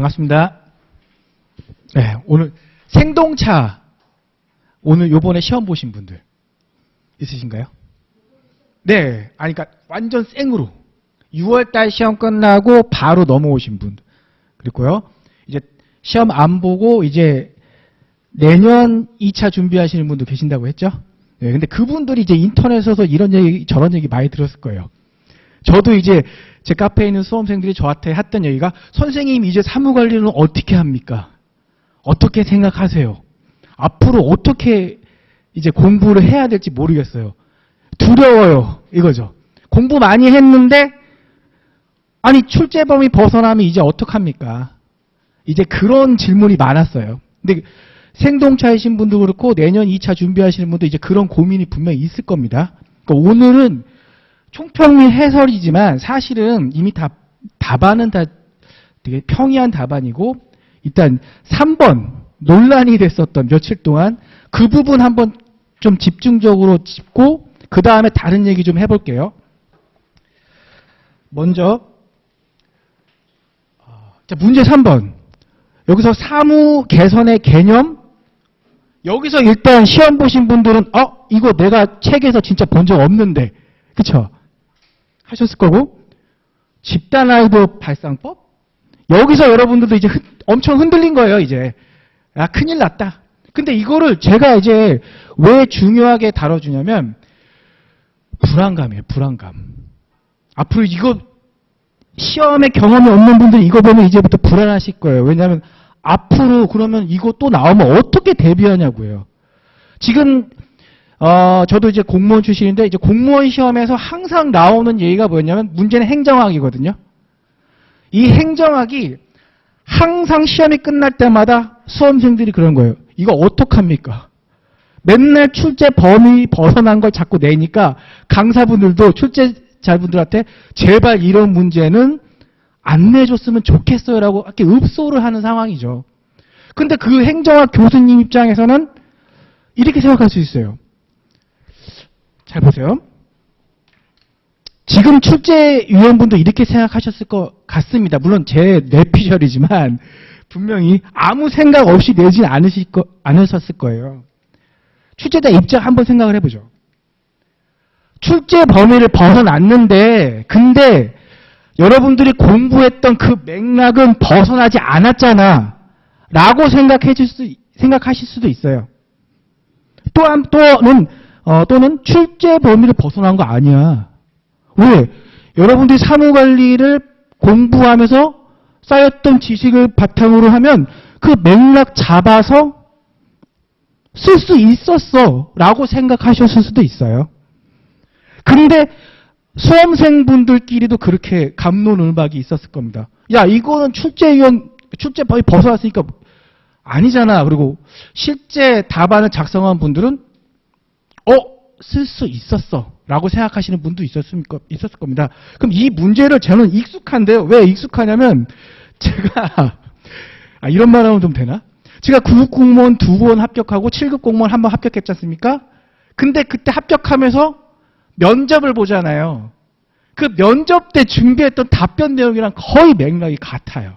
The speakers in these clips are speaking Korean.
반갑습니다. 네, 오늘 생동차 오늘 요번에 시험 보신 분들 있으신가요? 네, 아니 그러니까 완전 생으로 6월 달 시험 끝나고 바로 넘어오신 분 그리고요. 이제 시험 안 보고 이제 내년 2차 준비하시는 분도 계신다고 했죠? 네, 근데 그분들이 이제 인터넷에서 이런 얘기 저런 얘기 많이 들었을 거예요. 저도 이제 제 카페에 있는 수험생들이 저한테 했던 얘기가 선생님 이제 사무관리는 어떻게 합니까? 어떻게 생각하세요? 앞으로 어떻게 이제 공부를 해야 될지 모르겠어요. 두려워요. 이거죠. 공부 많이 했는데 아니 출제범위 벗어나면 이제 어떡합니까? 이제 그런 질문이 많았어요. 근데 생동차이신 분도 그렇고 내년 2차 준비하시는 분도 이제 그런 고민이 분명히 있을 겁니다. 그러니까 오늘은 총평민 해설이지만 사실은 이미 다 답안은 다 되게 평이한 답안이고 일단 3번 논란이 됐었던 며칠 동안 그 부분 한번 좀 집중적으로 짚고 그 다음에 다른 얘기 좀 해볼게요. 먼저 문제 3번. 여기서 사무 개선의 개념? 여기서 일단 시험 보신 분들은 어 이거 내가 책에서 진짜 본 적 없는데. 그쵸 하셨을 거고 집단 아이디어 발상법? 여기서 여러분들도 이제 흔- 엄청 흔들린 거예요 이제. 아 큰일 났다. 근데 이거를 제가 이제 왜 중요하게 다뤄주냐면 불안감이에요 불안감. 앞으로 이거 시험에 경험이 없는 분들 이거 보면 이제부터 불안하실 거예요. 왜냐하면 앞으로 그러면 이거 또 나오면 어떻게 대비하냐고요. 지금 어, 저도 이제 공무원 출신인데, 이제 공무원 시험에서 항상 나오는 얘기가 뭐였냐면, 문제는 행정학이거든요. 이 행정학이 항상 시험이 끝날 때마다 수험생들이 그런 거예요. 이거 어떡합니까? 맨날 출제 범위 벗어난 걸 자꾸 내니까 강사분들도 출제자분들한테 제발 이런 문제는 안 내줬으면 좋겠어요라고 이렇게 읍소를 하는 상황이죠. 근데 그 행정학 교수님 입장에서는 이렇게 생각할 수 있어요. 잘 보세요. 지금 출제 위원분도 이렇게 생각하셨을 것 같습니다. 물론 제 뇌피셜이지만 분명히 아무 생각 없이 내진 않으실 거, 않으셨을 거예요. 출제자 입장 한번 생각을 해보죠. 출제 범위를 벗어났는데, 근데 여러분들이 공부했던 그 맥락은 벗어나지 않았잖아. 라고 생각해 줄 수, 생각하실 수도 있어요. 또한, 또는, 어, 또는 출제 범위를 벗어난 거 아니야. 왜? 여러분들이 사무관리를 공부하면서 쌓였던 지식을 바탕으로 하면 그 맥락 잡아서 쓸 수 있었어. 라고 생각하셨을 수도 있어요. 근데 수험생분들끼리도 그렇게 감론을박이 있었을 겁니다. 야, 이거는 출제위원, 출제 범위 벗어났으니까 아니잖아. 그리고 실제 답안을 작성한 분들은 어, 쓸 수 있었어. 라고 생각하시는 분도 있었을, 겁니다. 그럼 이 문제를 저는 익숙한데요. 왜 익숙하냐면, 제가, 아, 이런 말 하면 좀 되나? 제가 9급 공무원 두 번 합격하고 7급 공무원 한 번 합격했지 않습니까? 근데 그때 합격하면서 면접을 보잖아요. 그 면접 때 준비했던 답변 내용이랑 거의 맥락이 같아요.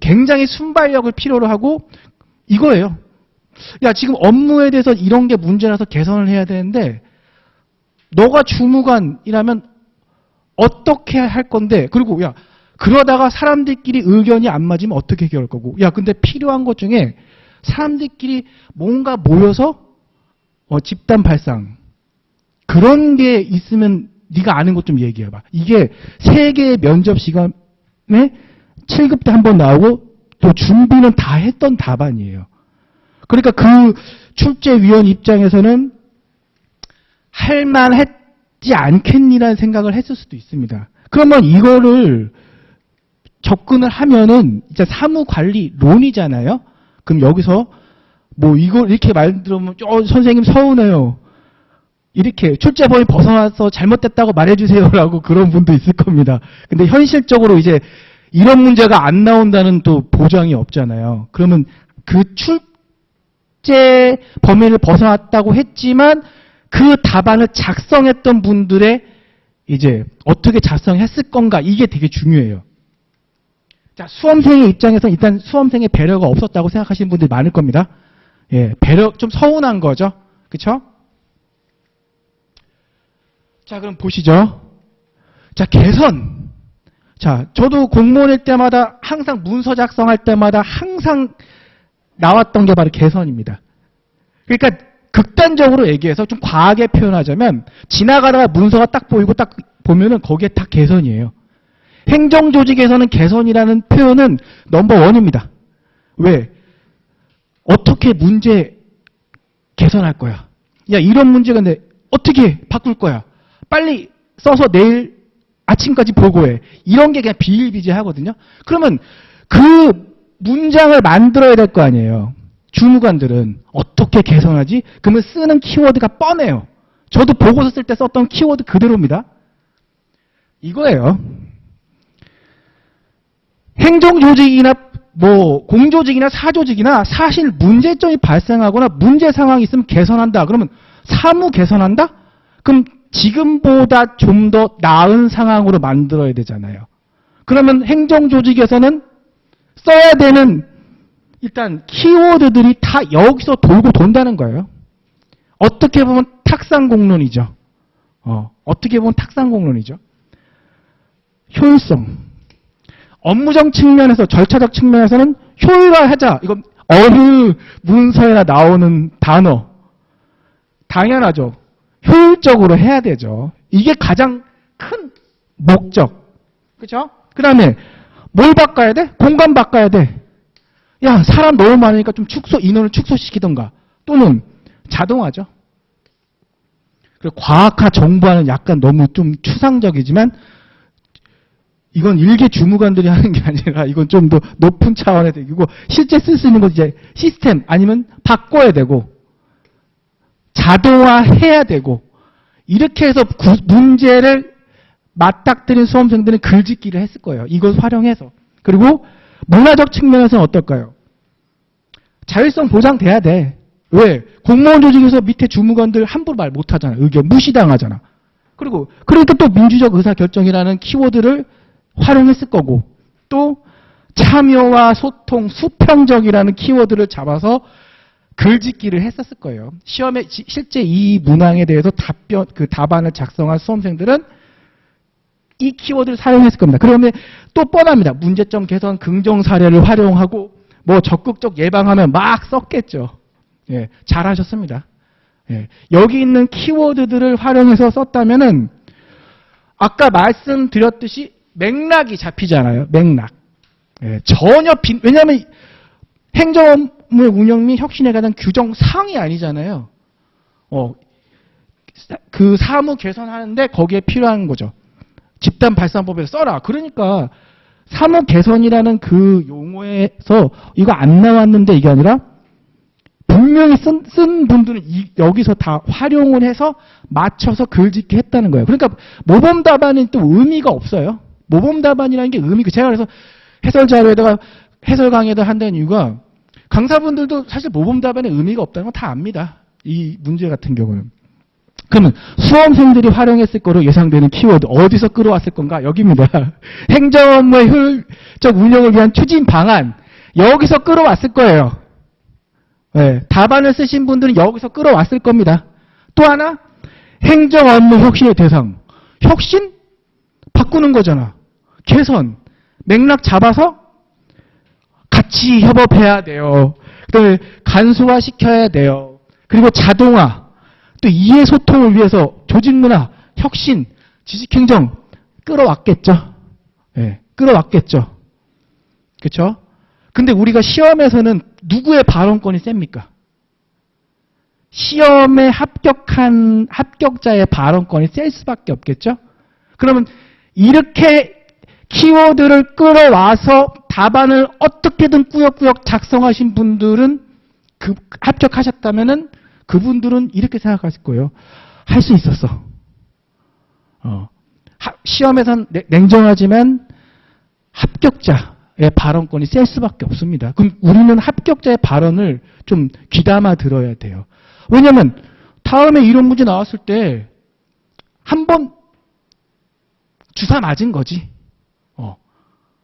굉장히 순발력을 필요로 하고, 이거예요. 야, 지금 업무에 대해서 이런 게 문제라서 개선을 해야 되는데, 너가 주무관이라면 어떻게 할 건데, 그리고 야, 그러다가 사람들끼리 의견이 안 맞으면 어떻게 해결할 거고, 야, 근데 필요한 것 중에 사람들끼리 뭔가 모여서 어, 집단 발상, 그런 게 있으면 네가 아는 것 좀 얘기해봐. 이게 세 개의 면접 시간에 7급 때 한 번 나오고 또 준비는 다 했던 답안이에요. 그러니까 그 출제위원 입장에서는 할만했지 않겠니라는 생각을 했을 수도 있습니다. 그러면 이거를 접근을 하면은 이제 사무관리론이잖아요. 그럼 여기서 뭐 이거 이렇게 말 들으면 어, 선생님 서운해요. 이렇게 출제 범위 벗어나서 잘못됐다고 말해주세요라고 그런 분도 있을 겁니다. 근데 현실적으로 이제 이런 문제가 안 나온다는 또 보장이 없잖아요. 그러면 그 출 제 범위를 벗어났다고 했지만 그 답안을 작성했던 분들의 이제 어떻게 작성했을 건가 이게 되게 중요해요. 자, 수험생의 입장에서 일단 수험생의 배려가 없었다고 생각하시는 분들이 많을 겁니다. 예, 배려, 좀 서운한 거죠. 그쵸? 자, 그럼 보시죠. 자, 개선. 자, 저도 공무원일 때마다 항상 문서 작성할 때마다 항상 나왔던 게 바로 개선입니다. 그러니까 극단적으로 얘기해서 좀 과하게 표현하자면 지나가다가 문서가 딱 보이고 딱 보면은 거기에 딱 개선이에요. 행정조직에서는 개선이라는 표현은 넘버 원입니다. 왜? 어떻게 문제 개선할 거야? 야, 이런 문제가 있는데 어떻게 바꿀 거야? 빨리 써서 내일 아침까지 보고해. 이런 게 그냥 비일비재하거든요. 그러면 그 문장을 만들어야 될 거 아니에요. 주무관들은 어떻게 개선하지? 그러면 쓰는 키워드가 뻔해요. 저도 보고서 쓸 때 썼던 키워드 그대로입니다. 이거예요. 행정조직이나 뭐 공조직이나 사조직이나 사실 문제점이 발생하거나 문제 상황이 있으면 개선한다. 그러면 사무 개선한다? 그럼 지금보다 좀 더 나은 상황으로 만들어야 되잖아요. 그러면 행정조직에서는 써야 되는 일단 키워드들이 다 여기서 돌고 돈다는 거예요. 어떻게 보면 탁상공론이죠. 어, 어떻게 보면 탁상공론이죠. 효율성. 업무적 측면에서 절차적 측면에서는 효율화하자. 이건 어느 문서에나 나오는 단어. 당연하죠. 효율적으로 해야 되죠. 이게 가장 큰 목적. 그죠? 그 다음에 뭘 바꿔야 돼? 공간 바꿔야 돼. 야, 사람 너무 많으니까 좀 축소, 인원을 축소시키던가. 또는 자동화죠. 그리고 과학화 정보화는 약간 너무 좀 추상적이지만 이건 일개 주무관들이 하는 게 아니라 이건 좀 더 높은 차원의 얘기고 실제 쓸 수 있는 건 이제 시스템 아니면 바꿔야 되고 자동화해야 되고 이렇게 해서 구- 문제를 맞닥뜨린 수험생들은 글짓기를 했을 거예요. 이걸 활용해서. 그리고 문화적 측면에서는 어떨까요? 자율성 보장돼야 돼. 왜? 공무원 조직에서 밑에 주무관들 함부로 말 못하잖아. 의견 무시당하잖아. 그리고 그러니까 또 민주적 의사결정이라는 키워드를 활용했을 거고 또 참여와 소통, 수평적이라는 키워드를 잡아서 글짓기를 했었을 거예요. 시험에 지- 실제 이 문항에 대해서 답변 그 답안을 작성한 수험생들은 이 키워드를 사용했을 겁니다. 그러면 또 뻔합니다. 문제점 개선 긍정 사례를 활용하고 뭐 적극적 예방하면 막 썼겠죠. 예, 잘하셨습니다. 예, 여기 있는 키워드들을 활용해서 썼다면은 아까 말씀드렸듯이 맥락이 잡히잖아요. 맥락. 예, 전혀 빈, 왜냐하면 행정업무 운영 및 혁신에 관한 규정 사항이 아니잖아요. 어, 사- 그 사무 개선하는데 거기에 필요한 거죠. 집단 발산법에서 써라. 그러니까 사무 개선이라는 그 용어에서 이거 안 나왔는데 이게 아니라 분명히 쓴, 쓴 분들은 이- 여기서 다 활용을 해서 맞춰서 글짓기 했다는 거예요. 그러니까 모범 답안은 또 의미가 없어요. 모범 답안이라는 게 의미가 제가 그래서 해설 자료에다가 해설 강의에다 한다는 이유가 강사분들도 사실 모범 답안에 의미가 없다는 건 다 압니다. 이 문제 같은 경우는. 그러면 수험생들이 활용했을 거로 예상되는 키워드 어디서 끌어왔을 건가? 여기입니다. 행정 업무의 효율적 운영을 위한 추진 방안 여기서 끌어왔을 거예요. 네, 답안을 쓰신 분들은 여기서 끌어왔을 겁니다. 또 하나 행정 업무 혁신의 대상 혁신 바꾸는 거잖아. 개선 맥락 잡아서 같이 협업해야 돼요. 그다음에 간소화 시켜야 돼요. 그리고 자동화 또 이해 소통을 위해서 조직 문화, 혁신, 지식 행정 끌어왔겠죠. 예, 끌어왔겠죠. 그렇죠? 근데 우리가 시험에서는 누구의 발언권이 셉니까? 시험에 합격한 합격자의 발언권이 셀 수밖에 없겠죠? 그러면 이렇게 키워드를 끌어와서 답안을 어떻게든 꾸역꾸역 작성하신 분들은 그 합격하셨다면은 그분들은 이렇게 생각하실 거예요. 할 수 있었어. 어. 하- 시험에선 냉- 냉정하지만 합격자의 발언권이 셀 수밖에 없습니다. 그럼 우리는 합격자의 발언을 좀 귀담아 들어야 돼요. 왜냐면 다음에 이런 문제 나왔을 때 한 번 주사 맞은 거지. 어.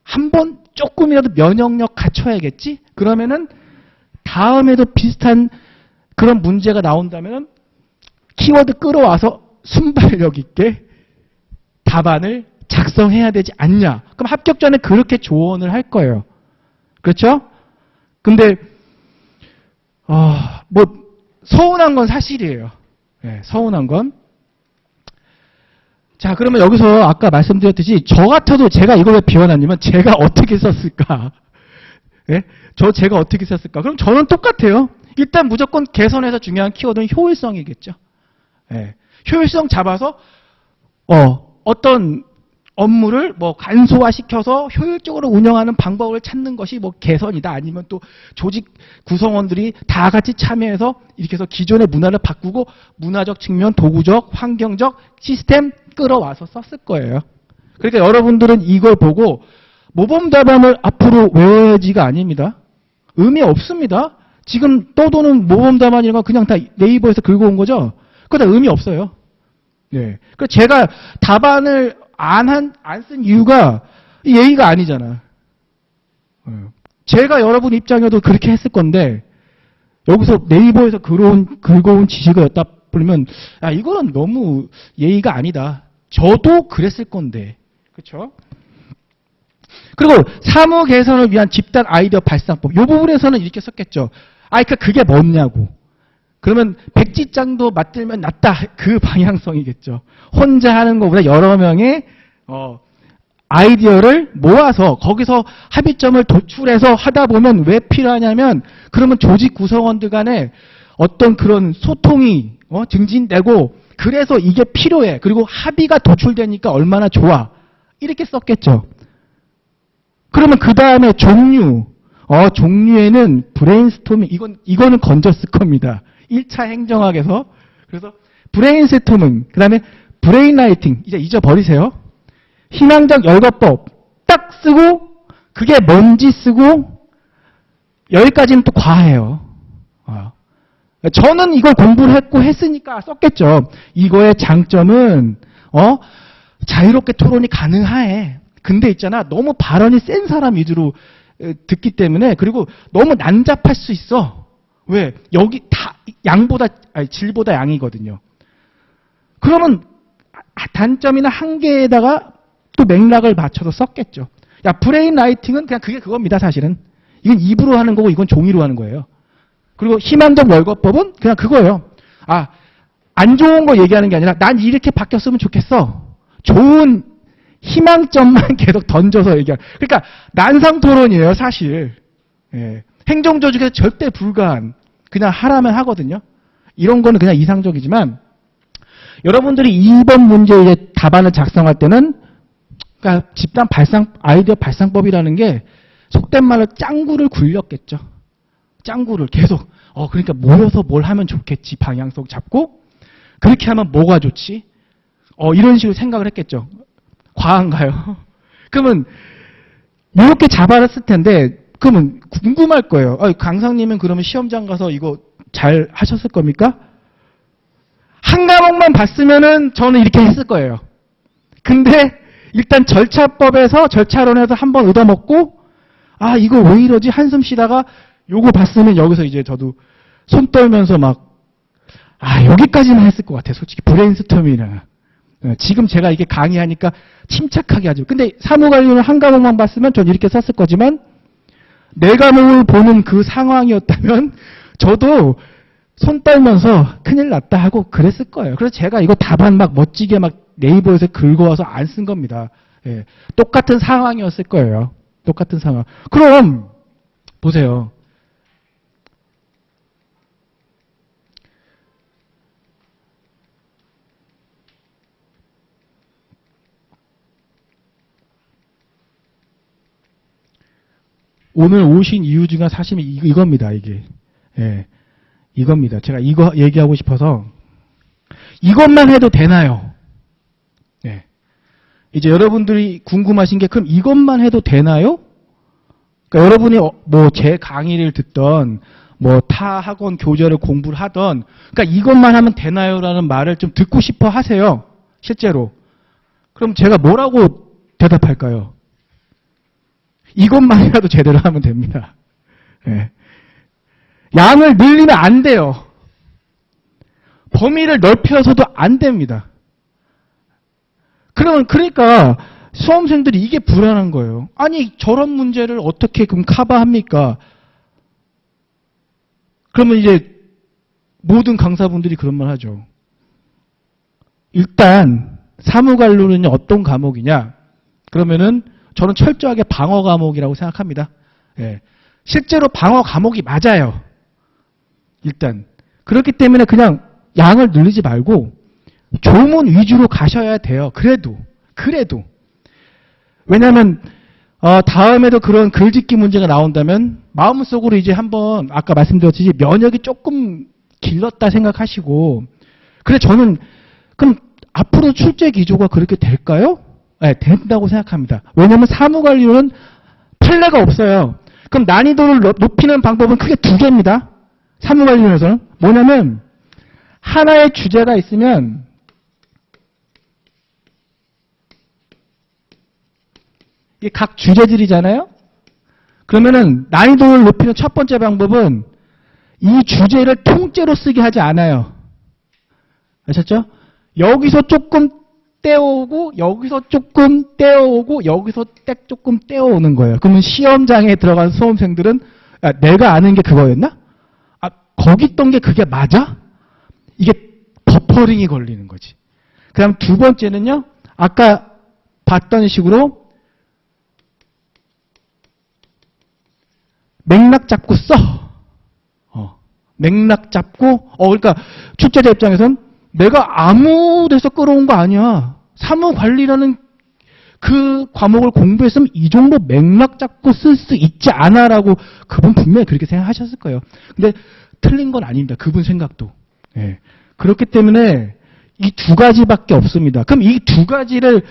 한 번 조금이라도 면역력 갖춰야겠지? 그러면은 다음에도 비슷한 그런 문제가 나온다면 키워드 끌어와서 순발력 있게 답안을 작성해야 되지 않냐. 그럼 합격 전에 그렇게 조언을 할 거예요. 그렇죠? 근데 어, 뭐 서운한 건 사실이에요. 예, 서운한 건. 자, 그러면 여기서 아까 말씀드렸듯이 저 같아도 제가 이걸 왜 비워놨냐면 제가 어떻게 썼을까? 예? 저 제가 어떻게 썼을까? 그럼 저는 똑같아요. 일단 무조건 개선해서 중요한 키워드는 효율성이겠죠. 예. 효율성 잡아서 어, 어떤 업무를 뭐 간소화시켜서 효율적으로 운영하는 방법을 찾는 것이 뭐 개선이다. 아니면 또 조직 구성원들이 다 같이 참여해서 이렇게 해서 기존의 문화를 바꾸고 문화적 측면, 도구적, 환경적 시스템 끌어와서 썼을 거예요. 그러니까 여러분들은 이걸 보고 모범 답안을 앞으로 외워야지가 아닙니다. 의미 없습니다. 지금 떠도는 모범 답안 이런 거 그냥 다 네이버에서 긁어온 거죠? 그거 다 의미 없어요. 네. 그 제가 답안을 안 한, 안 쓴 이유가 예의가 아니잖아. 어. 제가 여러분 입장에도 그렇게 했을 건데, 여기서 네이버에서 긁어온, 긁어온 지식을 갖다 보면, 아, 이거는 너무 예의가 아니다. 저도 그랬을 건데. 그쵸? 그리고 사무 개선을 위한 집단 아이디어 발상법. 이 부분에서는 이렇게 썼겠죠. 아, 그니까 그게 뭐냐고. 그러면 백지장도 맞들면 낫다. 그 방향성이겠죠. 혼자 하는 것보다 여러 명의 어, 아이디어를 모아서 거기서 합의점을 도출해서 하다 보면 왜 필요하냐면 그러면 조직 구성원들 간에 어떤 그런 소통이 어, 증진되고 그래서 이게 필요해. 그리고 합의가 도출되니까 얼마나 좋아. 이렇게 썼겠죠. 그러면 그 다음에 종류. 어, 종류에는 브레인스토밍, 이건, 이거는 건졌을 겁니다. 1차 행정학에서. 그래서 브레인스토밍, 그 다음에 브레인라이팅, 이제 잊어버리세요. 희망적 열거법, 딱 쓰고, 그게 뭔지 쓰고, 여기까지는 또 과해요. 어. 저는 이걸 공부를 했고 했으니까 썼겠죠. 이거의 장점은, 어, 자유롭게 토론이 가능해. 근데 있잖아, 너무 발언이 센 사람 위주로 에, 듣기 때문에, 그리고 너무 난잡할 수 있어. 왜? 여기 다 양보다 아니, 질보다 양이거든요. 그러면 단점이나 한계에다가 또 맥락을 맞춰서 썼겠죠. 야 브레인 라이팅은 그냥 그게 그겁니다. 사실은 이건 입으로 하는 거고 이건 종이로 하는 거예요. 그리고 희망적 월거법은 그냥 그거예요. 아 안 좋은 거 얘기하는 게 아니라 난 이렇게 바뀌었으면 좋겠어. 좋은 희망점만 계속 던져서 얘기하는. 그러니까 난상 토론이에요, 사실. 예. 행정조직에서 절대 불가한 그냥 하라면 하거든요. 이런 거는 그냥 이상적이지만 여러분들이 2번 문제 이제 답안을 작성할 때는 그러니까 집단 발상 아이디어 발상법이라는 게 속된 말로 짱구를 굴렸겠죠. 짱구를 계속 어 그러니까 모여서 뭘 하면 좋겠지 방향성 잡고 그렇게 하면 뭐가 좋지? 어 이런 식으로 생각을 했겠죠. 과한가요? 그러면 이렇게 잡아놨을 텐데 그러면 궁금할 거예요. 아, 강상님은 그러면 시험장 가서 이거 잘 하셨을 겁니까? 한 과목만 봤으면은 저는 이렇게 했을 거예요. 근데 일단 절차법에서 절차론에서 한번 얻어먹고 아 이거 왜 이러지 한숨 쉬다가 요거 봤으면 여기서 이제 저도 손 떨면서 막 아 여기까지만 했을 것 같아요. 솔직히 브레인스토밍이나 어, 지금 제가 이게 강의하니까 침착하게 하죠. 근데 사무관리는 한 과목만 봤으면 전 이렇게 썼을 거지만 내 과목을 보는 그 상황이었다면 저도 손 떨면서 큰일 났다 하고 그랬을 거예요. 그래서 제가 이거 답안 막 멋지게 막 네이버에서 긁어와서 안 쓴 겁니다. 예, 똑같은 상황이었을 거예요. 똑같은 상황. 그럼 보세요. 오늘 오신 이유 중에 사실은 이- 이겁니다, 이게. 예. 이겁니다. 제가 이거 얘기하고 싶어서 이것만 해도 되나요? 예. 이제 여러분들이 궁금하신 게 그럼 이것만 해도 되나요? 그러니까 여러분이 뭐 제 강의를 듣던 뭐 타 학원 교재를 공부를 하던 그러니까 이것만 하면 되나요라는 말을 좀 듣고 싶어 하세요. 실제로. 그럼 제가 뭐라고 대답할까요? 이것만이라도 제대로 하면 됩니다. 예. 양을 늘리면 안 돼요. 범위를 넓혀서도 안 됩니다. 그러면 그러니까 수험생들이 이게 불안한 거예요. 아니 저런 문제를 어떻게 그럼 커버합니까? 그러면 이제 모든 강사분들이 그런 말 하죠. 일단 사무관료는 어떤 과목이냐? 그러면은 저는 철저하게 방어 과목이라고 생각합니다. 예. 실제로 방어 과목이 맞아요. 일단 그렇기 때문에 그냥 양을 늘리지 말고 조문 위주로 가셔야 돼요. 그래도 그래도 왜냐하면 어, 다음에도 그런 글짓기 문제가 나온다면 마음속으로 이제 한번 아까 말씀드렸듯이 면역이 조금 길렀다 생각하시고 그래 저는 그럼 앞으로 출제 기조가 그렇게 될까요? 네, 된다고 생각합니다. 왜냐하면 사무관리로는 판례가 없어요. 그럼 난이도를 높- 높이는 방법은 크게 두 개입니다. 사무관리론에서는 뭐냐면 하나의 주제가 있으면 각 주제들이잖아요. 그러면은 난이도를 높이는 첫 번째 방법은 이 주제를 통째로 쓰게 하지 않아요. 아셨죠? 여기서 조금 떼어오고 여기서 조금 떼어오고 여기서 떼 조금 떼어오는 거예요. 그러면 시험장에 들어간 수험생들은 아, 내가 아는 게 그거였나? 아 거기 있던 게 그게 맞아? 이게 버퍼링이 걸리는 거지. 그 다음 두 번째는요. 아까 봤던 식으로 맥락 잡고 써. 어, 맥락 잡고, 어, 그러니까 출제자 입장에선 내가 아무 데서 끌어온 거 아니야. 사무관리라는 그 과목을 공부했으면 이 정도 맥락 잡고 쓸 수 있지 않아라고 그분 분명히 그렇게 생각하셨을 거예요. 근데 틀린 건 아닙니다. 그분 생각도. 예. 그렇기 때문에 이 두 가지밖에 없습니다. 그럼 이 두 가지를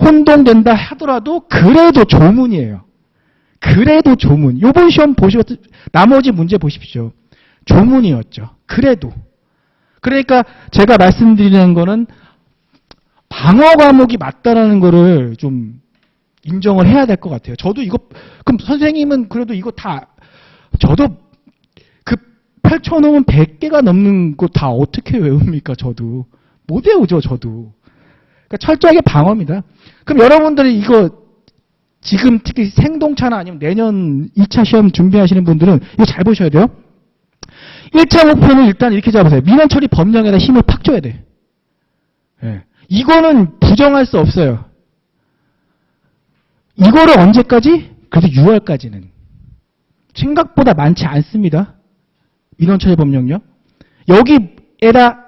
혼동된다 하더라도 그래도 조문이에요. 그래도 조문. 요번 시험 보시고 나머지 문제 보십시오. 조문이었죠. 그래도. 그러니까 제가 말씀드리는 거는 방어 과목이 맞다라는 거를 좀 인정을 해야 될 것 같아요. 저도 이거 그럼 선생님은 그래도 이거 다 저도 그 펼쳐놓은 100개가 넘는 거 다 어떻게 외웁니까? 저도 못 외우죠. 저도. 그러니까 철저하게 방어입니다. 그럼 여러분들이 이거 지금 특히 생동차나 아니면 내년 2차 시험 준비하시는 분들은 이거 잘 보셔야 돼요. 1차 목표는 일단 이렇게 잡으세요. 민원 처리 법령에다 힘을 팍 줘야 돼. 예. 이거는 부정할 수 없어요. 이거를 언제까지? 그래도 6월까지는. 생각보다 많지 않습니다. 민원 처리 법령요. 여기에다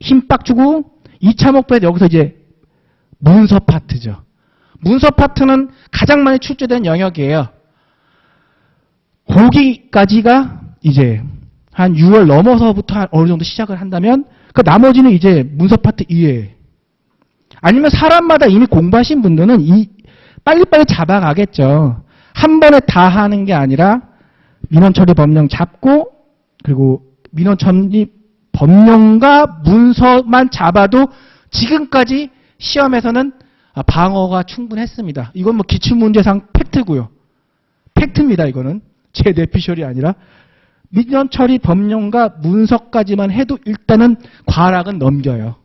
힘 빡 주고 2차 목표에 여기서 이제 문서 파트죠. 문서 파트는 가장 많이 출제된 영역이에요. 거기까지가 이제 한 6월 넘어서부터 한 어느 정도 시작을 한다면 그 나머지는 이제 문서 파트 이외에 아니면 사람마다 이미 공부하신 분들은 이 빨리빨리 잡아가겠죠. 한 번에 다 하는 게 아니라 민원 처리 법령 잡고 그리고 민원 처리 법령과 문서만 잡아도 지금까지 시험에서는 아, 방어가 충분했습니다. 이건 뭐 기출문제상 팩트고요. 팩트입니다. 이거는 제 내피셜이 아니라 민원 처리 법령과 문서까지만 해도 일단은 과락은 넘겨요.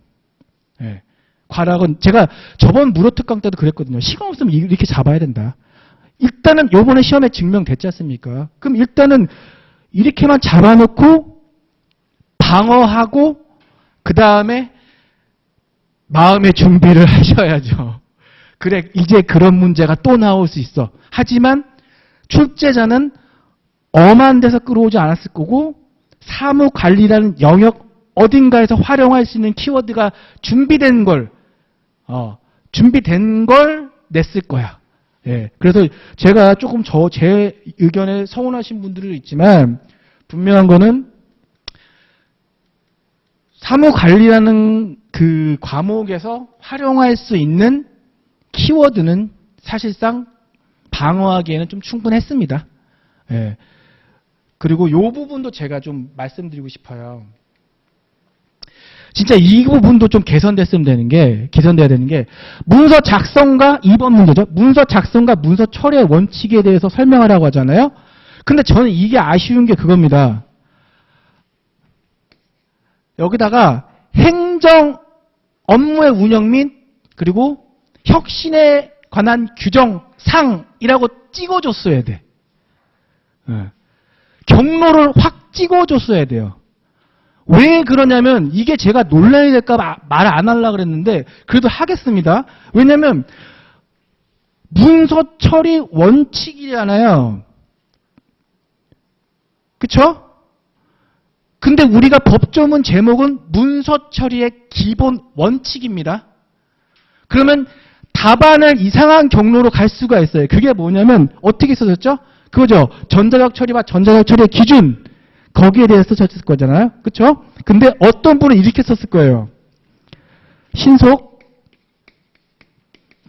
예. 과락은 제가 저번 무료 특강 때도 그랬거든요. 시간 없으면 이렇게 잡아야 된다. 일단은 요번에 시험에 증명됐지 않습니까? 그럼 일단은 이렇게만 잡아놓고 방어하고 그 다음에 마음의 준비를 하셔야죠. 그래, 이제 그런 문제가 또 나올 수 있어. 하지만 출제자는 엄한 데서 끌어오지 않았을 거고 사무 관리라는 영역 어딘가에서 활용할 수 있는 키워드가 준비된 걸, 어, 준비된 걸 냈을 거야. 예. 그래서 제가 조금 저 제 의견에 서운하신 분들도 있지만 분명한 거는 사무 관리라는 그 과목에서 활용할 수 있는 키워드는 사실상 방어하기에는 좀 충분했습니다. 예. 그리고 요 부분도 제가 좀 말씀드리고 싶어요. 진짜 이 부분도 좀 개선됐으면 되는 게, 개선돼야 되는 게, 문서 작성과 2번 문제죠. 문서 작성과 문서 처리의 원칙에 대해서 설명하라고 하잖아요. 근데 저는 이게 아쉬운 게 그겁니다. 여기다가 행정 업무의 운영 및 그리고 혁신에 관한 규정 상이라고 찍어줬어야 돼. 예. 경로를 확 찍어줬어야 돼요. 왜 그러냐면 이게 제가 논란이 될까 말 안 하려고 그랬는데 그래도 하겠습니다. 왜냐면 문서 처리 원칙이잖아요. 그쵸? 근데 우리가 법조문 제목은 문서 처리의 기본 원칙입니다. 그러면 답안을 이상한 경로로 갈 수가 있어요. 그게 뭐냐면 어떻게 써졌죠? 그거죠. 전자적 처리와 전자적 처리의 기준 거기에 대해서 썼을 거잖아요. 그렇죠? 근데 어떤 분은 이렇게 썼을 거예요. 신속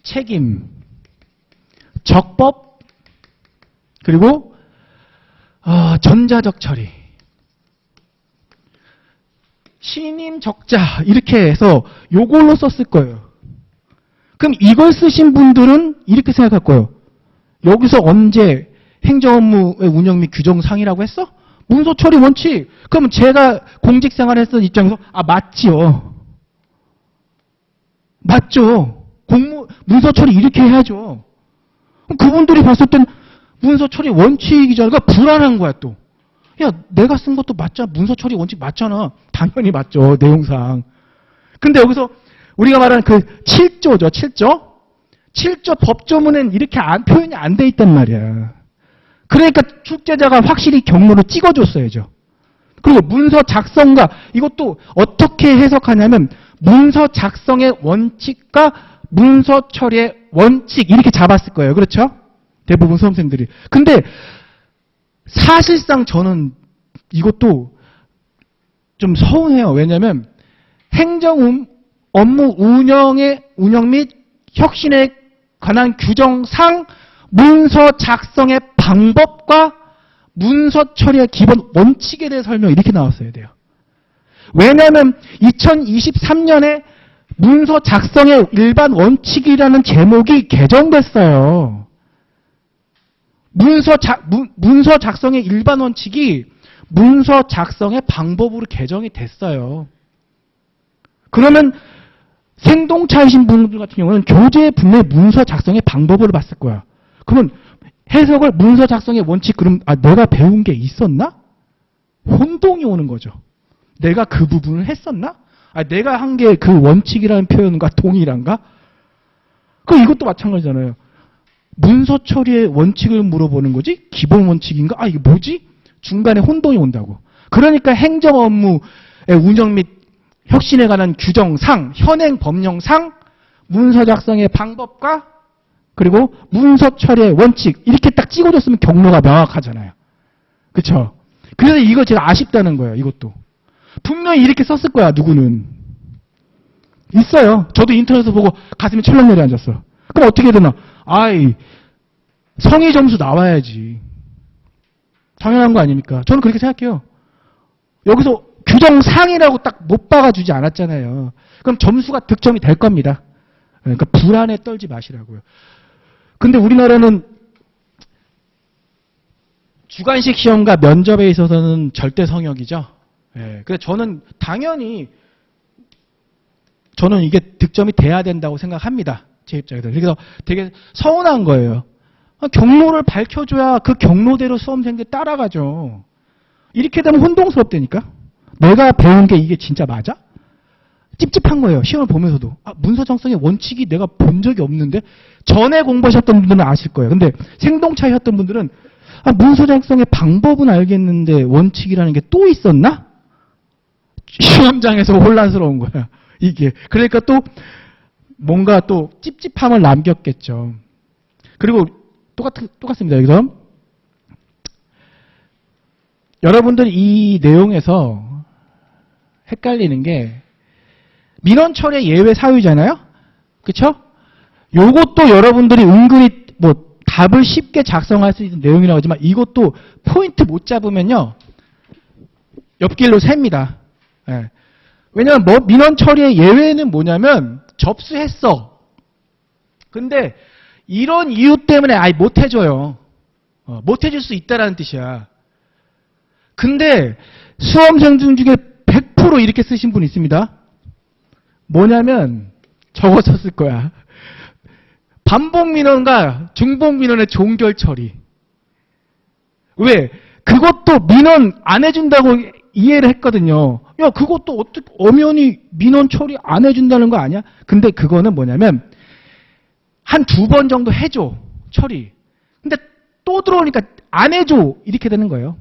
책임 적법 그리고 어, 전자적 처리 신임 적자 이렇게 해서 요걸로 썼을 거예요. 그럼 이걸 쓰신 분들은 이렇게 생각할 거예요. 여기서 언제 행정 업무의 운영 및 규정 상이라고 했어? 문서 처리 원칙. 그러면 제가 공직 생활 했던 입장에서 아 맞지요. 맞죠. 공무 문서 처리 이렇게 해야죠. 그분들이 봤을 땐 문서 처리. 그러니까 불안한 거야 또. 야 내가 쓴 것도 맞잖아. 문서 처리 원칙 맞잖아. 당연히 맞죠. 내용상. 근데 여기서 우리가 말하는 그 7조죠. 7조. 7조 법조문엔 이렇게 안, 표현이 안 돼 있단 말이야. 그러니까 출제자가 확실히 경로를 찍어줬어야죠. 그리고 문서 작성과 이것도 어떻게 해석하냐면 문서 작성의 원칙과 문서 처리의 원칙 이렇게 잡았을 거예요. 그렇죠? 대부분 수험생들이. 근데 사실상 저는 이것도 좀 서운해요. 왜냐하면 행정 음- 업무 운영의 운영 및 혁신에 관한 규정상 문서 작성의 방법과 문서 처리의 기본 원칙에 대해 설명 이렇게 나왔어야 돼요. 왜냐하면 2023년에 문서 작성의 일반 원칙이라는 제목이 개정됐어요. 문서 작, 문, 문서 작성의 일반 원칙이 문서 작성의 방법으로 개정이 됐어요. 그러면 생동차이신 분들 같은 경우는 교재 분내 문서 작성의 방법으로 봤을 거야. 그러면 해석을 문서 작성의 원칙 그럼 아 내가 배운 게 있었나? 혼동이 오는 거죠. 내가 그 부분을 했었나? 아 내가 한 게 그 원칙이라는 표현과 동일한가? 그 이것도 마찬가지잖아요. 문서 처리의 원칙을 물어보는 거지? 기본 원칙인가? 아 이게 뭐지? 중간에 혼동이 온다고. 그러니까 행정 업무의 운영 및 혁신에 관한 규정상, 현행 법령상, 문서 작성의 방법과 그리고 문서 처리의 원칙 이렇게 딱 찍어줬으면 경로가 명확하잖아요. 그쵸? 그래서 이거 제일 아쉽다는 거예요. 이것도. 분명히 이렇게 썼을 거야. 누구는. 있어요. 저도 인터넷에서 보고 가슴이 철렁 내려앉았어. 그럼 어떻게 되나? 아이 성의 점수 나와야지. 당연한 거 아닙니까? 저는 그렇게 생각해요. 여기서 규정상이라고 딱 못 박아주지 않았잖아요. 그럼 점수가 득점이 될 겁니다. 그러니까 불안에 떨지 마시라고요. 근데 우리나라는 주관식 시험과 면접에 있어서는 절대 성역이죠. 예. 그래서 저는 당연히 저는 이게 득점이 돼야 된다고 생각합니다. 제 입장에서. 그래서 되게 서운한 거예요. 아, 경로를 밝혀줘야 그 경로대로 수험생들 따라가죠. 이렇게 되면 혼동스럽다니까. 내가 배운 게 이게 진짜 맞아? 찝찝한 거예요. 시험을 보면서도. 아, 문서 정성의 원칙이 내가 본 적이 없는데 전에 공부하셨던 분들은 아실 거예요. 근데 생동차이였던 분들은 아, 문서 작성의 방법은 알겠는데 원칙이라는 게 또 있었나? 시험장에서 혼란스러운 거야. 이게. 그러니까 또 뭔가 또 찝찝함을 남겼겠죠. 그리고 똑같, 똑같습니다. 여기서. 여러분들이 이 내용에서 헷갈리는 게 민원 처리의 예외 사유잖아요? 그쵸? 요것도 여러분들이 은근히 뭐 답을 쉽게 작성할 수 있는 내용이라고 하지만 이것도 포인트 못 잡으면요. 옆길로 셉니다. 예. 왜냐면 뭐 민원 처리의 예외는 뭐냐면 접수했어. 근데 이런 이유 때문에 아예 못 해줘요. 어, 못 해줄 수 있다라는 뜻이야. 근데 수험생들 중에 100% 이렇게 쓰신 분 있습니다. 뭐냐면 썼을 거야. 반복 민원과 중복 민원의 종결 처리. 왜? 그것도 민원 안 해준다고 이해를 했거든요. 야, 그것도 어떻게, 엄연히 민원 처리 안 해준다는 거 아니야? 근데 그거는 뭐냐면, 한 두 번 정도 해줘, 처리. 근데 또 들어오니까 안 해줘, 이렇게 되는 거예요.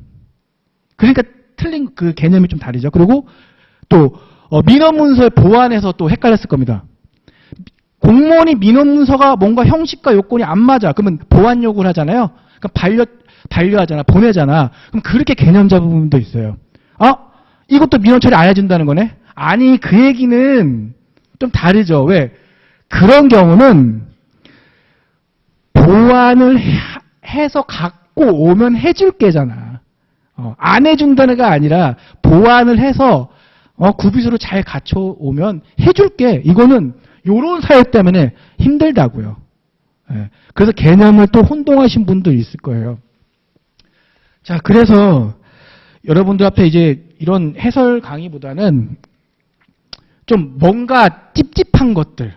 그러니까 틀린 그 개념이 좀 다르죠. 그리고 또, 어, 민원 문서의 보완에서 또 헷갈렸을 겁니다. 공무원이 민원 문서가 뭔가 형식과 요건이 안 맞아. 그러면 보완 요구를 하잖아요. 그럼 반려, 반려하잖아. 보내잖아. 그럼 그렇게 개념 잡은 부분도 있어요. 아, 이것도 민원 처리 안 해준다는 거네? 아니, 그 얘기는 좀 다르죠. 왜? 그런 경우는 보완을 해- 해서 갖고 오면 해줄 게잖아. 어, 안 해준다는 게 아니라 보완을 해서 어, 구비소로 잘 갖춰오면 해줄게. 이거는 요런 사유 때문에 힘들다고요. 예, 그래서 개념을 또 혼동하신 분도 있을 거예요. 자, 그래서 여러분들 앞에 이제 이런 해설 강의보다는 좀 뭔가 찝찝한 것들,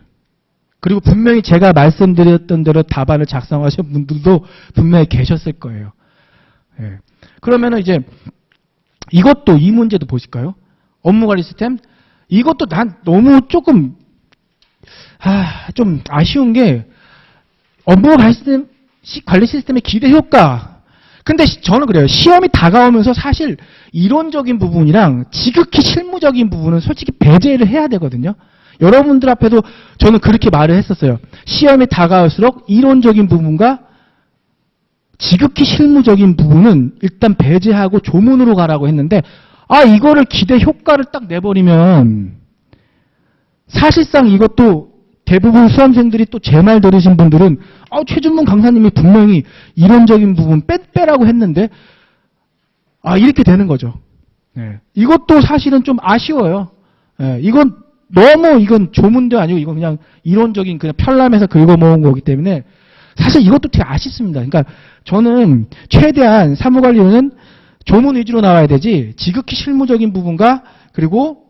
그리고 분명히 제가 말씀드렸던 대로 답안을 작성하신 분들도 분명히 계셨을 거예요. 예. 그러면은 이제 이것도 이 문제도 보실까요? 업무관리 시스템 이것도 난 너무 조금 아, 좀 아쉬운 게 업무 관리 시스템 시- 관리 시스템의 기대 효과. 근데 시- 저는 그래요. 시험이 다가오면서 사실 이론적인 부분이랑 지극히 실무적인 부분은 솔직히 배제를 해야 되거든요. 여러분들 앞에도 저는 그렇게 말을 했었어요. 시험이 다가올수록 이론적인 부분과 지극히 실무적인 부분은 일단 배제하고 조문으로 가라고 했는데 아 이거를 기대 효과를 딱 내버리면 사실상 이것도 대부분 수험생들이 또 제 말 들으신 분들은 아 최준문 강사님이 분명히 이론적인 부분 빼, 빼라고 했는데 아 이렇게 되는 거죠. 예. 이것도 사실은 좀 아쉬워요. 예, 이건 너무 이건 조문도 아니고 이건 그냥 이론적인 그냥 편람해서 긁어 모은 거기 때문에 사실 이것도 되게 아쉽습니다. 그러니까 저는 최대한 사무관리는 조문 위주로 나와야 되지 지극히 실무적인 부분과 그리고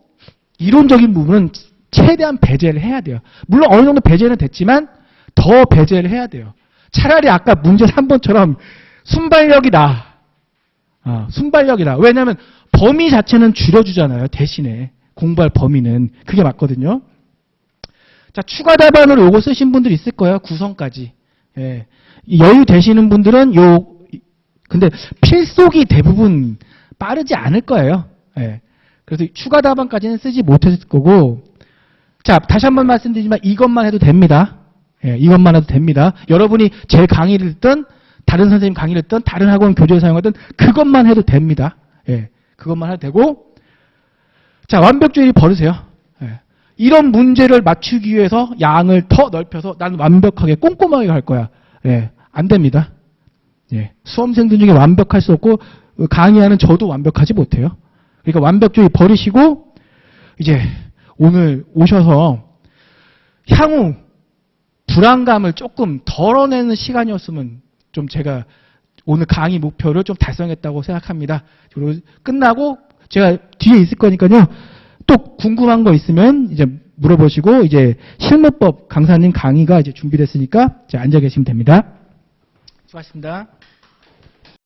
이론적인 부분은 최대한 배제를 해야 돼요. 물론 어느 정도 배제는 됐지만 더 배제를 해야 돼요. 차라리 아까 문제 3번처럼 순발력이다. 어, 순발력이다. 왜냐하면 범위 자체는 줄여주잖아요. 대신에 공부할 범위는 그게 맞거든요. 자 추가 답안으로 요거 쓰신 분들 있을 거예요. 구성까지. 예. 이 여유 되시는 분들은 요 근데 필속이 대부분 빠르지 않을 거예요. 예. 그래서 추가 답안까지는 쓰지 못했을 거고 자 다시 한 번 말씀드리지만 이것만 해도 됩니다. 예, 이것만 해도 됩니다. 여러분이 제 강의를 듣든 다른 선생님 강의를 듣든 다른 학원 교재를 사용하든 그것만 해도 됩니다. 예, 그것만 해도 되고 자 완벽주의 버리세요. 예. 이런 문제를 맞추기 위해서 양을 더 넓혀서 나는 완벽하게 꼼꼼하게 갈 거야. 예, 안 됩니다. 예, 수험생들 중에 완벽할 수 없고 어, 강의하는 저도 완벽하지 못해요. 그러니까 완벽주의 버리시고 이제 오늘 오셔서 향후 불안감을 조금 덜어내는 시간이었으면 좀 제가 오늘 강의 목표를 좀 달성했다고 생각합니다. 그리고 끝나고 제가 뒤에 있을 거니까요. 또 궁금한 거 있으면 이제 물어보시고 이제 실무법 강사님 강의가 이제 준비됐으니까 이제 앉아 계시면 됩니다. 수고하셨습니다.